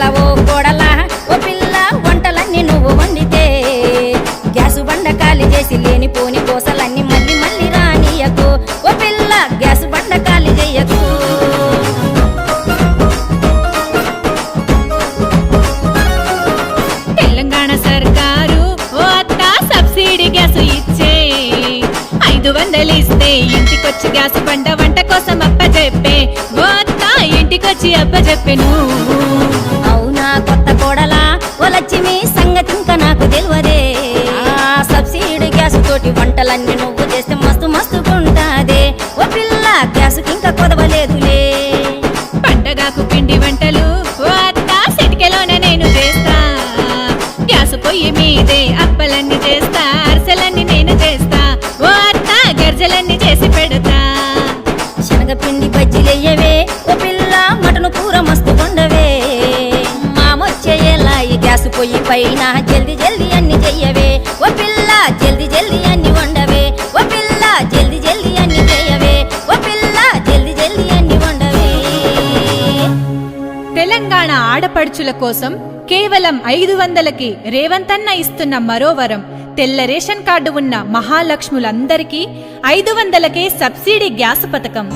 పిల్లల ఓ కోడల ఓ పిల్ల వంటలన్నీ నువ్వు వండితే. గ్యాసు బండ ఖాళీ చేసి లేని లేనిపోని కోసలన్నీ మళ్ళీ మళ్ళీ రానియకు. ఓ పిల్ల గ్యాస్ బండ ఖాళీ చేయకు. తెలంగాణ సర్కారు ఓ అత్త సబ్సిడీ గ్యాస్ ఇచ్చే. ఐదు వందలు ఇస్తే ఇంటికొచ్చి గ్యాస్ బండ వంట కోసం అప్ప చెప్పే ఓ అత్త ఇంటికొచ్చి అప్ప చెప్పెను శనగపిండి బజ్జీలెయ్యవే. ఓ పిల్ల మటను కూర మస్తు కొండవే మామొచ్చేలా ఈ గ్యాస్ పొయ్యి పైన జల్ది జల్ది అన్ని చెయ్యవే. ఓ పిల్ల జల్ది జల్ది అన్ని వండవే. ఓ పిల్ల జల్ది జల్ది అన్ని చెయ్యవే. ఓ పిల్ల జల్ది జల్ది అన్ని వండవే. తెలంగాణ ఆడపడుచుల కోసం కేవలం ఐదు వందలకి రేవంతన్న ఇస్తున్న మరో వరం. తెల్ల రేషన్ కార్డు ఉన్న మహాలక్ష్ములందరికీ ఐదు వందలకే సబ్సిడీ గ్యాస్ పథకం.